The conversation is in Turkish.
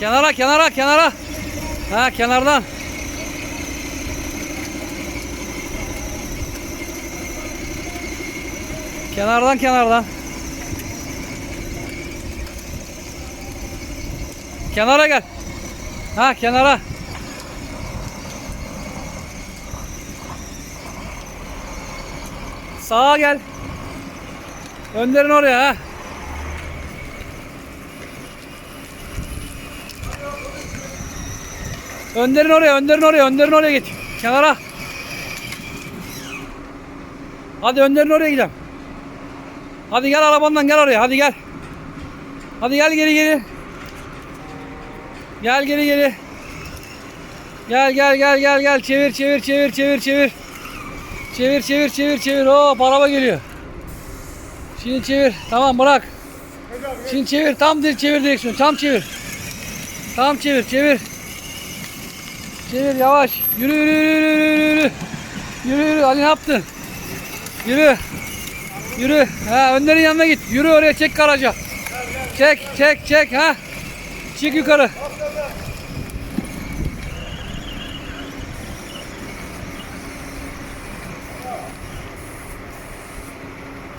Kenara kenara kenara. Ha kenardan. Kenardan kenardan. Kenara gel. Ha kenara. Sağa gel. Önderin oraya ha. Önderin oraya, önderin oraya, önderin oraya git. Kenara. Hadi önderin oraya gidelim. Hadi gel arabandan gel oraya, hadi gel. Hadi gel geri geri. Gel geri geri. Gel gel gel gel gel çevir çevir çevir çevir çevir. Çevir çevir çevir çevir. Hop araba geliyor. Şimdi çevir. Tamam bırak. Şimdi çevir. Tam dir çevir direksiyon. Tam çevir. Tam çevir çevir. Çevir yavaş. Yürü yürü yürü yürü yürü yürü. Yürü Ali ne yaptın? Yürü. Yürü. Ha Önder'in yanına git. Yürü oraya çek garaja. Çek çek çek ha. Çık yukarı.